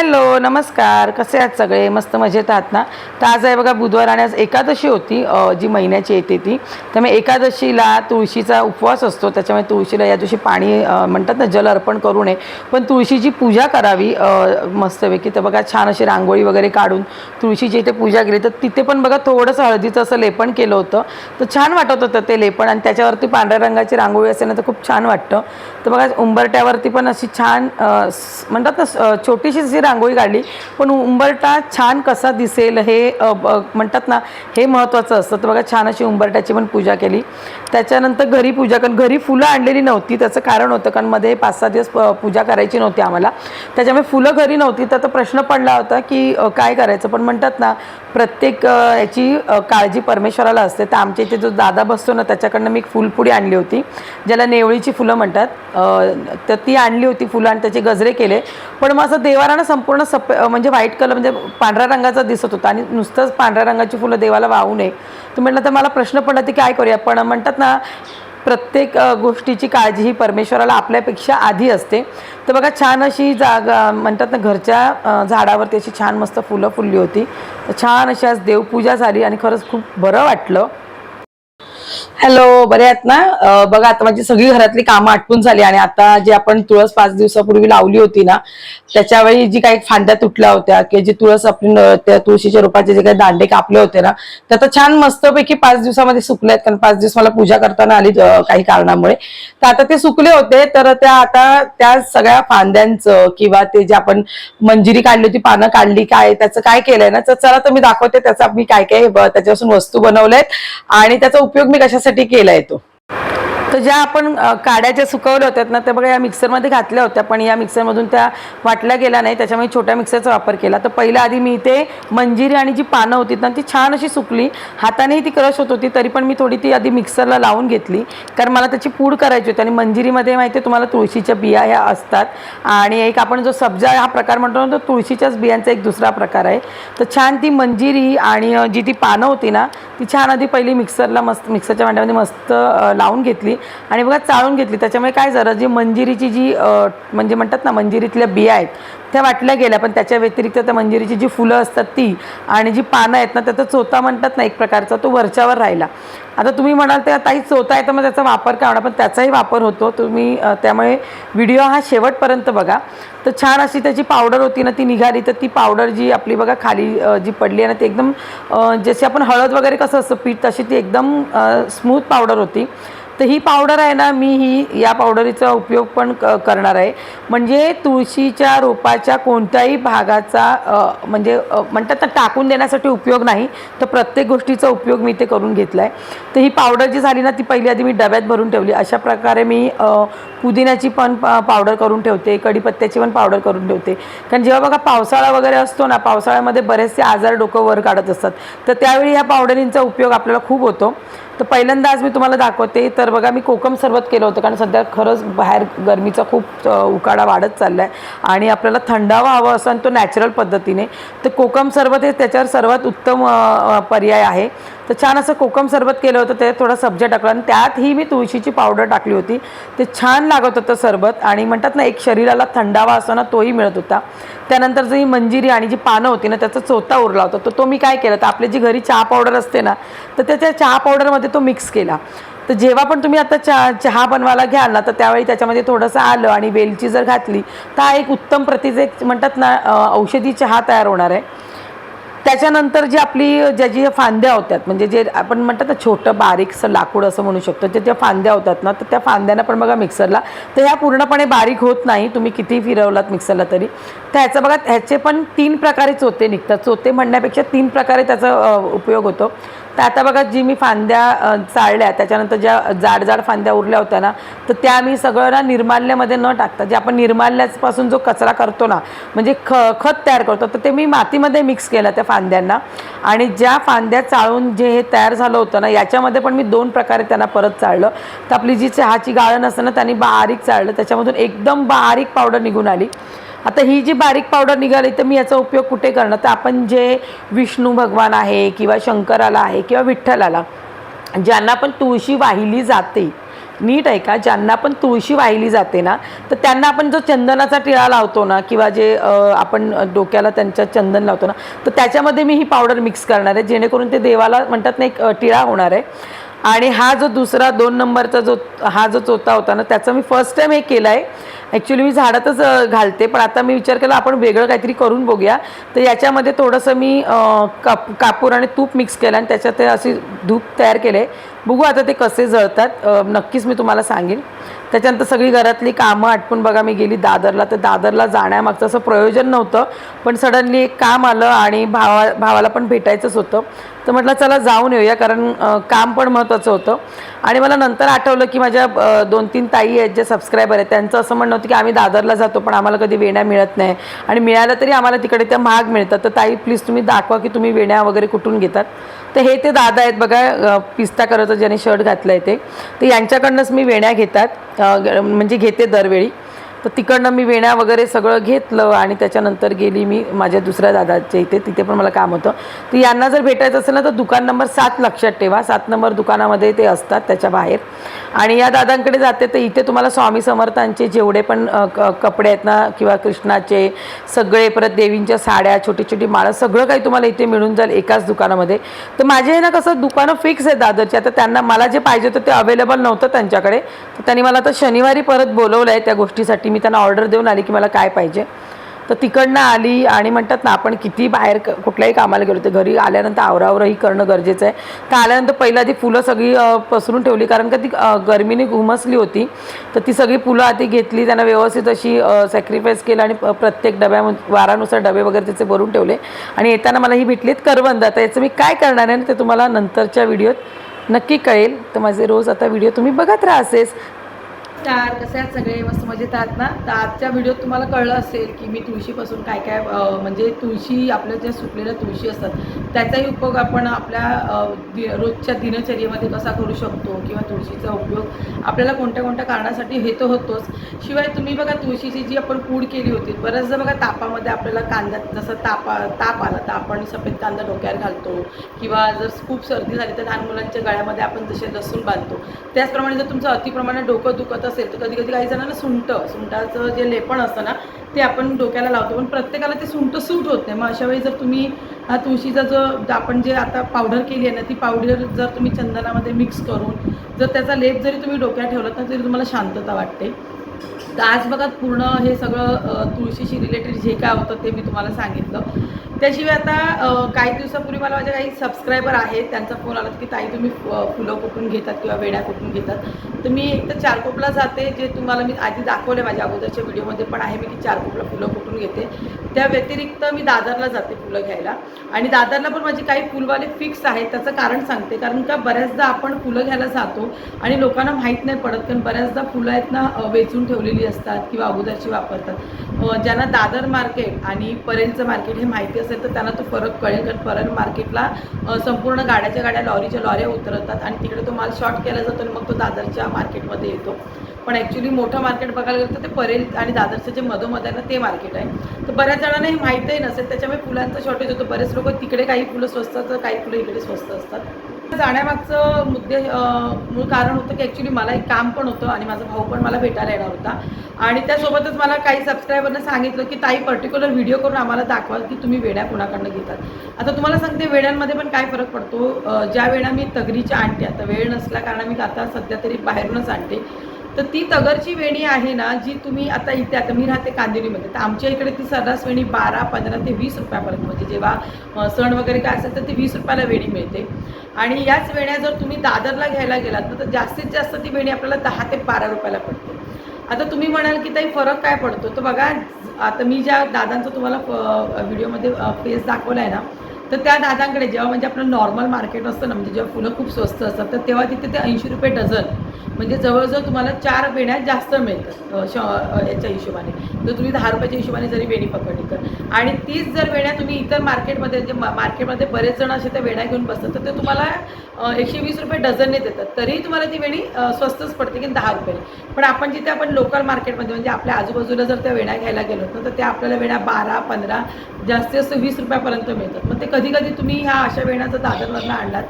Hello hello नमस्कार. कसे आहात सगळे? मस्त मजेत आहात ना? तर आज आहे बघा बुधवार आणि आज एकादशी होती जी महिन्याची येते ती. त्यामुळे एकादशीला तुळशीचा उपवास असतो. त्याच्यामुळे तुळशीला या दिवशी पाणी म्हणतात ना जल अर्पण करू नये. पण तुळशीची पूजा करावी मस्तपैकी. तर बघा छान अशी रांगोळी वगैरे काढून तुळशीची इथे पूजा केली. तर तिथे पण बघा थोडंसं हळदीचं असं लेपन केलं होतं. तर छान वाटत होतं ते लेपण. आणि त्याच्यावरती पांढऱ्या रंगाची रांगोळी असेल ना तर खूप छान वाटतं. तर बघा उंबरट्यावरती पण अशी छान म्हणतात ना छोटीशी जी रांगोळी काढली. पण उंबरटा छान कसा दिसेल हे म्हणतात ना हे महत्त्वाचं असतं. तर बघा छान अशी उंबरट्याची पण पूजा केली. त्याच्यानंतर घरी पूजा कारण घरी फुलं आणलेली नव्हती त्याचं कारण होतं कारण मध्ये पाच सहा दिवस पूजा करायची नव्हती आम्हाला. त्याच्यामुळे फुलं घरी नव्हती तर प्रश्न पडला होता की काय करायचं? पण म्हणतात ना प्रत्येक याची काळजी परमेश्वराला असते. तर आमच्या इथे जो दादा बसतो ना त्याच्याकडनं मी फुलपुडी आणली होती ज्याला नेवळीची फुलं म्हणतात. तर ती आणली होती फुलं आणि त्याचे गजरे केले. पण मग असं देवारानं संपूर्ण सप म्हणजे व्हाईट कलर म्हणजे पांढऱ्या रंगाचा दिसत होता आणि नुसतंच पांढऱ्या रंगाची फुलं देवाला वाहू नये. तर म्हटलं तर मला प्रश्न पडला की काय करूया? पण म्हणतात ना प्रत्येक गोष्टीची काळजी ही परमेश्वराला आपल्यापेक्षा आधी असते. तर बघा छान अशी जागा म्हणतात ना घरच्या झाडावरती अशी छान मस्त फुलं फुलली होती. तर छान अशी आज देवपूजा झाली आणि खरंच खूप बरं वाटलं. हॅलो बरे आहेत ना? बघा आता माझी सगळी घरातली कामं आटपून झाली आणि आता जी आपण तुळस पाच दिवसापूर्वी लावली होती ना त्याच्यावेळी जी काही फांद्या तुटल्या होत्या किंवा जी तुळस आपली त्या तुळशीच्या रोपाचे जे काही दांडे कापले होते ना ते आता छान मस्तपैकी पाच दिवसामध्ये सुकले आहेत. कारण पाच दिवस मला पूजा करताना आली काही कारणामुळे. तर आता ते सुकले होते तर त्या आता त्या सगळ्या फांद्यांचं किंवा ते जे आपण मंजिरी काढली होती पानं काढली काय त्याचं काय केलंय ना तर चला तर मी दाखवते त्याचा मी काय काय त्याच्यापासून वस्तू बनवल्यात आणि त्याचा उपयोग मी कशासाठी केलाय तो. तर ज्या आपण काड्या ज्या सुकवल्या होत्या ना त्या बघा या मिक्सरमध्ये घातल्या होत्या पण या मिक्सरमधून त्या वाटल्या गेल्या नाही त्याच्यामुळे छोट्या मिक्सरचा वापर केला. तर पहिल्या आधी मी इथे मंजिरी आणि जी पानं होती ना ती छान अशी सुकली. हातानेही ती क्रश होत होती तरी पण मी थोडी ती आधी मिक्सरला लावून घेतली. कारण मला त्याची पूड करायची होती आणि मंजिरीमध्ये माहिती आहे तुम्हाला तुळशीच्या बिया ह्या असतात. आणि एक आपण जो सब्जा हा प्रकार म्हणतो ना तो तुळशीच्याच बियांचा एक दुसरा प्रकार आहे. तर छान ती मंजिरी आणि जी ती पानं होती ना ती छान आधी पहिली मिक्सरला मस्त मिक्सरच्या भांड्यामध्ये मस्त लावून घेतली. आणि बघा चाळून घेतली. त्याच्यामुळे काय झालं जी मंजिरीची जी म्हणजे म्हणतात ना मंजिरीतल्या बिया आहेत त्या वाटल्या गेल्या पण त्याच्या व्यतिरिक्त त्या मंजिरीची जी फुलं असतात ती आणि जी पानं आहेत ना त्याचा चोथा म्हणतात ना एक प्रकारचा तो वरच्यावर राहिला. आता तुम्ही म्हणाल त्या ताई चोथा आहे तर मग त्याचा वापर काय होणार? पण त्याचाही वापर होतो. तुम्ही त्यामुळे व्हिडिओ हा शेवटपर्यंत बघा. तर छान अशी त्याची पावडर होती ना ती निघाली. तर ती पावडर जी आपली बघा खाली जी पडली आहे ना ती एकदम जशी आपण हळद वगैरे कसं असतं पीठ तशी ती एकदम स्मूथ पावडर होती. तर ही पावडर आहे ना मी ही या पावडरीचा उपयोग पण क करणार आहे. म्हणजे तुळशीच्या रोपाच्या कोणत्याही भागाचा म्हणजे म्हणतात तर टाकून देण्यासाठी उपयोग नाही तर प्रत्येक गोष्टीचा उपयोग मी ते करून घेतला आहे तर ही पावडर जी झाली ना ती पहिली आधी मी डब्यात भरून ठेवली. अशा प्रकारे मी पुदिन्याची पण पावडर करून ठेवते कढीपत्त्याची पण पावडर करून ठेवते. कारण जेव्हा बघा पावसाळा वगैरे असतो ना पावसाळ्यामध्ये बरेचसे आजार डोकं वर काढत असतात. तर त्यावेळी ह्या पावडरींचा उपयोग आपल्याला खूप होतो. तर पहिल्यांदा आज मी तुम्हाला दाखवते. तर बघा मी कोकम सरबत केलं होतं कारण सध्या खरंच बाहेर गरमीचा खूप उकाडा वाढत चालला आहे आणि आपल्याला थंडावा हवा असं आणि तो नॅचरल पद्धतीने. तर कोकम सरबत हे त्याच्यावर सर्वात उत्तम पर्याय आहे. तर छान असं कोकम सरबत केलं होतं ते थोडं सब्जा टाकलं. आणि त्यातही मी तुळशीची पावडर टाकली होती. ते छान लागत होतं सरबत. आणि म्हणतात ना एक शरीराला थंडावा असतो ना तोही मिळत होता. त्यानंतर जी मंजिरी आणि जी पानं होती ना त्याचा चोथा उरला होता. तर तो मी काय केलं तर आपली जी घरी चहा पावडर असते ना तर त्याच्या चहा पावडरमध्ये तो मिक्स केला. तर जेव्हा पण तुम्ही आता चहा चहा बनवायला घ्याल ना तर त्यावेळी त्याच्यामध्ये थोडंसं आलं आणि वेलची जर घातली तर हा एक उत्तम प्रतीचे एक म्हणतात ना औषधी चहा तयार होणार आहे. त्याच्यानंतर जी आपली ज्या जी फांद्या होत्यात म्हणजे जे आपण म्हणतात ना छोटं बारीकसं लाकूड असं म्हणू शकतो जे त्या फांद्या होतात ना तर त्या फांद्यांना पण बघा मिक्सरला तर ह्या पूर्णपणे बारीक होत नाही तुम्ही किती फिरवलात मिक्सरला तरी. तर ह्याचं बघा ह्याचे पण तीन प्रकारे चोते निघतात. चोते म्हणण्यापेक्षा तीन प्रकारे त्याचा उपयोग होतो. तर आता बघा जी मी फांद्या चाळल्या त्याच्यानंतर ज्या जाड जाड फांद्या उरल्या होत्या ना तर त्या मी सगळं ना निर्माल्यामध्ये न टाकता जे आपण निर्माल्यापासून जो कचरा करतो ना म्हणजे ख खत तयार करतो तर ते मी मातीमध्ये मिक्स केलं त्या फांद्यांना. आणि ज्या फांद्या चाळून जे हे तयार झालं होतं ना याच्यामध्ये पण मी दोन प्रकारे त्यांना परत चाळलं. तर आपली जी चहाची गाळण असतं ना त्यांनी बारीक चाळलं त्याच्यामधून एकदम बारीक पावडर निघून आली. आता ही जी बारीक पावडर निघाली तर मी याचा उपयोग कुठे करणार? तर आपण जे विष्णू भगवान आहे किंवा शंकराला आहे किंवा विठ्ठलाला ज्यांना पण तुळशी वाहिली जाते नीट आहे का? ज्यांना पण तुळशी वाहिली जाते ना तर त्यांना आपण जो चंदनाचा टिळा लावतो ना किंवा जे आपण डोक्याला त्यांच्या चंदन लावतो ना तर त्याच्यामध्ये मी ही पावडर मिक्स करणार आहे जेणेकरून ते देवाला म्हणतात ना एक टिळा होणार आहे. आणि हा जो दुसरा दोन नंबरचा जो हा जो चोथा होता ना त्याचा मी फर्स्ट टाईम हे केला आहे ॲक्च्युली मी झाडातच घालते पण आता मी विचार केला आपण वेगळं काहीतरी करून बघूया. तर याच्यामध्ये थोडंसं मी काप कापूर आणि तूप मिक्स केलं आणि त्याच्यात ते अशी धूप तयार केले. बघू आता ते कसे जळतात. नक्कीच मी तुम्हाला सांगेन. त्याच्यानंतर सगळी घरातली कामं आटपून बघा मी गेली दादरला. तर दादरला जाण्यामागचं असं प्रयोजन नव्हतं पण सडनली एक काम आलं आणि भावा भावाला पण भेटायचंच होतं. तर म्हटलं चला जाऊन येऊया कारण काम पण महत्त्वाचं होतं. आणि मला नंतर आठवलं की माझ्या दोन तीन ताई आहेत जे सबस्क्रायबर आहेत त्यांचं असं म्हणणं म्हणत की आम्ही दादरला जातो पण आम्हाला कधी वेण्या मिळत नाही. आणि मिळाल्या तरी आम्हाला तिकडे त्या महाग मिळतात. तर ताई प्लीज तुम्ही दाखवा की तुम्ही वेण्या वगैरे कुठून घेतात? तर हे ते दादा आहेत बघा पिस्ता करत ज्याने शर्ट घातला आहे ते. तर यांच्याकडनंच मी वेण्या घेतात म्हणजे घेते दरवेळी. तर तिकडनं मी वेण्या वगैरे सगळं घेतलं आणि त्याच्यानंतर गेली मी माझ्या दुसऱ्या दादाच्या इथे. तिथे पण मला काम होतं. तर यांना जर भेटायचं असेल ना तर दुकान नंबर सात लक्षात ठेवा. सात नंबर दुकानामध्ये ते असतात त्याच्या बाहेर. आणि या दादांकडे जाते तर इथे तुम्हाला स्वामी समर्थांचे जेवढे पण क- कपडे आहेत ना किंवा कृष्णाचे सगळे परत देवींच्या साड्या छोटी छोटी माळं सगळं काही तुम्हाला इथे मिळून जाईल एकाच दुकानामध्ये. तर माझे हे ना कसं दुकानं फिक्स आहे दादरची. आता त्यांना मला जे पाहिजे होतं ते अवेलेबल नव्हतं त्यांच्याकडे. तर त्यांनी मला आता शनिवारी परत बोलवलं आहे त्या गोष्टीसाठी. मी त्यांना ऑर्डर देऊन आली की मला काय पाहिजे. तर तिकडनं आली आणि म्हणतात ना आपण किती बाहेर कुठल्याही कामाला गेलो ते घरी आल्यानंतर आवरावरही करणं गरजेचं आहे. तर आल्यानंतर पहिला ती फुलं सगळी पसरून ठेवली. कारण का ती गरमीने घुमसली होती. तर ती सगळी फुलं आधी घेतली त्यांना व्यवस्थित अशी सॅक्रिफाईस केलं आणि प्रत्येक डब्या वारानुसार डबे वगैरे त्याचे भरून ठेवले. आणि येताना मला ही भेटलीत करवंद. आता याचं मी काय करणार आहे ना ते तुम्हाला नंतरच्या व्हिडिओत नक्की कळेल. तर माझे रोज आता व्हिडिओ तुम्ही बघत राहा असेच. स्टार कसे आहेत सगळे? मस्त मजेत आहेत ना? तर आजच्या व्हिडिओत तुम्हाला कळलं असेल की मी तुळशीपासून काय काय म्हणजे तुळशी आपल्या ज्या सुकलेल्या तुळशी असतात त्याचाही उपयोग आपण आपल्या दि रोजच्या दिनचर्येमध्ये कसा करू शकतो किंवा तुळशीचा उपयोग आपल्याला कोणत्या कोणत्या कारणासाठी हे तर होतोच. शिवाय तुम्ही बघा तुळशीची जी आपण पूड केली होती बऱ्याचदा बघा तापामध्ये आपल्याला कांदा जसं तापा ताप आला तर आपण सफेद कांदा डोक्यावर घालतो किंवा जर खूप सर्दी झाली तर लहान मुलांच्या गळ्यामध्ये आपण जसे लसूण बांधतो त्याचप्रमाणे जर तुमचं अतिप्रमाणे डोकं दुखत असेल तर कधी कधी काही जणांना सुंठ सुंटाचं जे लेपण असतं ना ते आपण डोक्याला लावतो. पण प्रत्येकाला ते सुंठ सूट होत नाही. मग अशा वेळी जर तुम्ही हा तुळशीचा जो आपण जे आता पावडर केली आहे ना ती पावडर जर तुम्ही चंदनामध्ये मिक्स करून जर त्याचा लेप जरी तुम्ही डोक्यात ठेवला ना तरी तुम्हाला शांतता वाटते. तर आज बघा पूर्ण हे सगळं तुळशीशी रिलेटेड जे काय होतं ते मी तुम्हाला सांगितलं. त्याशिवाय आता काही दिवसापूर्वी मला माझ्या काही सबस्क्रायबर आहेत त्यांचा फोन आला की ताई तुम्ही फ- फुलं कुठून घेतात किंवा वेड्या कुठून घेतात? तर मी एक तर चारकोपला जाते जे तुम्हाला मी आधी दाखवले माझ्या अगोदरच्या व्हिडिओमध्ये पण आहे मी की चारकोपला फुलं कुठून घेते. त्या व्यतिरिक्त मी दादरला जाते फुलं घ्यायला. आणि दादरला पण माझे काही फुलवाले फिक्स आहेत त्याचं कारण सांगते. कारण का बऱ्याचदा आपण फुलं घ्यायला जातो आणि लोकांना माहीत नाही पडत कारण बऱ्याचदा फुलं आहेत ना वेचून ठेवलेली असतात किंवा अगोदरची वापरतात. ज्यांना दादर मार्केट आणि परेलचं मार्केट हे माहिती असेल तर त्यांना तो फरक कळेल कारण परेल मार्केटला संपूर्ण गाड्याच्या गाड्या लॉरीच्या लॉऱ्या उतरतात आणि तिकडे तो माल शॉर्ट केला जातो आणि मग तो दादरच्या मार्केटमध्ये येतो. पण ॲक्च्युली मोठं मार्केट बघायला गेलं तर ते परेल आणि दादरचं जे मधोमध आहे ना ते मार्केट आहे. तर बऱ्याच जणांना हे माहीतही नसेल त्याच्यामुळे फुलांचा शॉर्टेज होतो. बरेच लोक तिकडे काही फुलं स्वस्त असतात काही फुलं इकडे स्वस्त असतात. जाण्यामागचं मुद्दे मूळ कारण होतं की ॲक्च्युली मला एक काम पण होतं आणि माझा भाऊ पण मला भेटायला येणार होता. आणि त्यासोबतच मला काही सबस्क्रायबरनं सांगितलं की ताई पर्टिक्युलर व्हिडिओ करून आम्हाला दाखवा की तुम्ही वेड्या कोणाकडनं घेतात. आता तुम्हाला सांगते वेड्यांमध्ये पण काय फरक पडतो? ज्या वेळा मी तगरीच्या आणते आता वेळ नसल्या कारण मी आता सध्या तरी बाहेरूनच आणते. तर ती तगरची वेणी आहे ना जी तुम्ही आता इथे आता मी राहते कांदिवलीमध्ये तर आमच्या इकडे ती सर्रास वेणी बारा पंधरा ते वीस रुपयापर्यंत म्हणजे जेव्हा सण वगैरे काय असेल तर ती वीस रुपयाला वेणी मिळते. आणि याच वेण्या जर तुम्ही दादरला घ्यायला गेलात तर जास्तीत जास्त ती वेणी आपल्याला दहा ते बारा रुपयाला पडते. आता तुम्ही म्हणाल की ताई फरक काय पडतो? तर बघा आता मी ज्या दादांचा तुम्हाला व्हिडिओमध्ये फेस दाखवला आहे ना तर त्या दादांकडे जेव्हा म्हणजे आपलं नॉर्मल मार्केट असतं ना म्हणजे जेव्हा फुलं खूप स्वस्त असतात तर तेव्हा तिथे ते ऐंशी रुपये डझन म्हणजे जवळजवळ तुम्हाला चार वेण्या जास्त मिळतात याच्या हिशोबाने. जर तुम्ही दहा रुपयाच्या हिशोबाने जरी वेणी पकडली तर. आणि तीच जर वेण्या तुम्ही इतर मार्केटमध्ये जे मार्केटमध्ये बरेच जण असे त्या वेण्या घेऊन बसतात तर ते तुम्हाला एकशे वीस रुपये डझनने देतात. तरीही तुम्हाला ती वेणी स्वस्तच पडते की दहा रुपये. पण आपण जिथे आपण लोकल मार्केटमध्ये म्हणजे आपल्या आजूबाजूला जर त्या वेण्या घ्यायला गेलो तर त्या आपल्याला वेण्या बारा पंधरा जास्तीत जास्त वीस रुपयापर्यंत मिळतात. मग ते कधी कधी तुम्ही ह्या अशा वेण्याचा दादरमधला दादरवरनं आणलात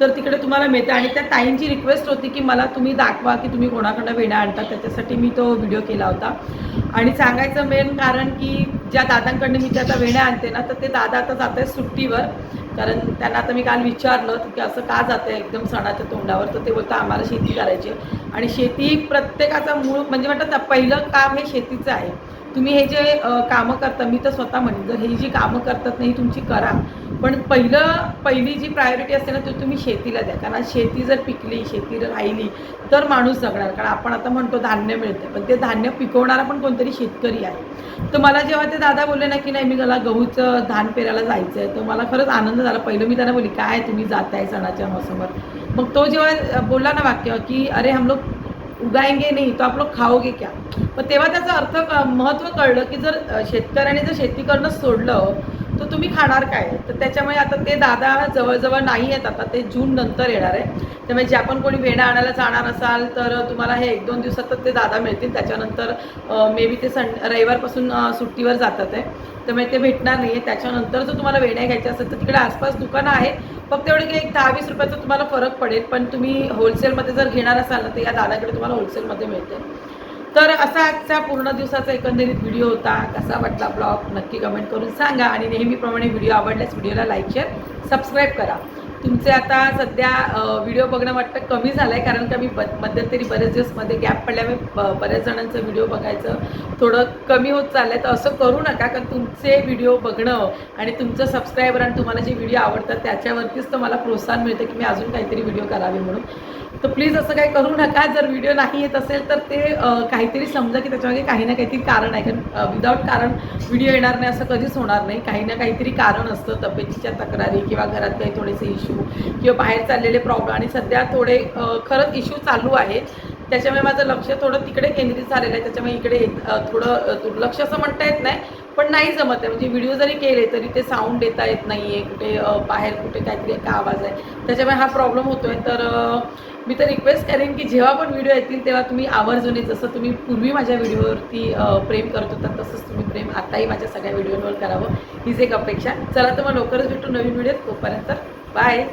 तर तिकडे तुम्हाला मिळते. आणि त्या ताईंची रिक्वेस्ट होती की मला तुम्ही दाखवा की तुम्ही कोणाकडनं वेण्या आणता त्याच्यासाठी मी तो व्हिडिओ केला होता. आणि सांगायचं मेन कारण की ज्या दादांकडनं मी त्या आता वेण्या आणते ना तर ते दादा आता जात आहेत सुट्टीवर. कारण त्यांना आता मी काल विचारलं की असं का जातं आहे एकदम सणाच्या तोंडावर? तर ते बोलतं आम्हाला शेती करायची आहे. आणि शेती प्रत्येकाचा मूळ म्हणजे म्हणतात ना पहिलं काम हे शेतीचं आहे. तुम्ही हे जे कामं करता मी तर स्वतः म्हणेन जर हे जी कामं करतात ना ही तुमची करा. पण पहिलं पहिली जी प्रायोरिटी असते ना ती तुम्ही शेतीला द्या. कारण शेती जर पिकली शेती जर राहिली तर माणूस जगणार. कारण आपण आता म्हणतो धान्य मिळतं पण ते धान्य पिकवणारा पण कोणतरी शेतकरी आहे. तर मला जेव्हा ते दादा बोलले ना की नाही मी मला गहूचं धान पेरायला जायचं आहे तर मला खरंच आनंद झाला. पहिलं मी त्यांना बोलली काय तुम्ही जाताय सणाच्या मोसमवर? मग तो जेव्हा बोलला ना वाक्य की अरे हम लोग उगाएंगे नाही तो आप लोग खाओगे क्या? पण तेव्हा त्याचा अर्थ क- महत्त्व कळलं की जर शेतकऱ्याने जर शेती करणं सोडलं तर तुम्ही खाणार काय? तर त्याच्यामुळे आता ते दादा जवळजवळ नाही आहेत आता ते जून नंतर येणार आहे. त्यामुळे जे आपण कोणी वेणा आणायला जाणार असाल तर तुम्हाला हे एक दोन दिवसातच ते दादा मिळतील. त्याच्यानंतर मे बी ते सं रविवारपासून सुट्टीवर जातात आहे त्यामुळे ते भेटणार नाही आहे त्याच्यानंतर जर तुम्हाला वेण्या घ्यायच्या असेल तर तिकडे आसपास दुकानं आहेत. फक्त एवढं की एक दहा वीस रुपयाचा तुम्हाला फरक पडेल पण तुम्ही होलसेलमध्ये जर घेणार असाल ना तर या दादाकडे तुम्हाला होलसेलमध्ये मिळते. तर असा आजचा पूर्ण दिवसाचा एकंदरीत व्हिडिओ होता. कसा वाटला ब्लॉग नक्की कमेंट करून सांगा. आणि नेहमीप्रमाणे व्हिडिओ आवडल्यास व्हिडिओला लाईक शेअर सबस्क्राईब करा. तुमचे आता सध्या व्हिडिओ बघणं वाटतं कमी झालं आहे कारण का मी ब मध्यंतरी बरेच दिवसमध्ये गॅप पडल्यामुळे बऱ्याच जणांचं व्हिडिओ बघायचं थोडं कमी होत चाललं आहे तर असं करू नका कारण तुमचे व्हिडिओ बघणं आणि तुमचं सबस्क्रायबर आणि तुम्हाला जे व्हिडिओ आवडतात त्याच्यावरतीच तर मला प्रोत्साहन मिळतं की मी अजून काहीतरी व्हिडिओ करावे म्हणून. तर प्लीज असं काही करू नका. जर व्हिडिओ नाही येत असेल तर ते काहीतरी समजा की त्याच्यामागे काही ना काहीतरी कारण आहे. कारण विदाऊट कारण व्हिडिओ येणार नाही असं कधीच होणार नाही. काही ना काहीतरी कारण असतं तब्येतीच्या तक्रारी किंवा घरात काही थोडेसे इश्यू किंवा बाहेर चाललेले प्रॉब्लेम आणि सध्या थोडे खरंच इश्यू चालू आहेत त्याच्यामुळे माझं लक्ष थोडं तिकडे केंद्रित झालेलं आहे. त्याच्यामुळे इकडे थोडं दुर्लक्ष असं म्हणता येत नाही. पण नाही जमत आहे. म्हणजे व्हिडिओ जरी केले तरी ते साऊंड देता येत नाही आहे कुठे बाहेर कुठे काहीतरी एका आवाज आहे. त्याच्यामुळे हा प्रॉब्लेम होतो आहे तर मी तर रिक्वेस्ट करेन की जेव्हा पण व्हिडिओ येतील तेव्हा तुम्ही आवर्जून जसं तुम्ही पूर्वी माझ्या व्हिडिओवरती प्रेम करत होता तसंच तुम्ही प्रेम आताही माझ्या सगळ्या व्हिडिओवर करावं. हीच एक अपेक्षा. चला तर मग लवकरच भेटू नवीन व्हिडिओत तोपर्यंत बाय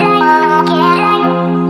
Yeah.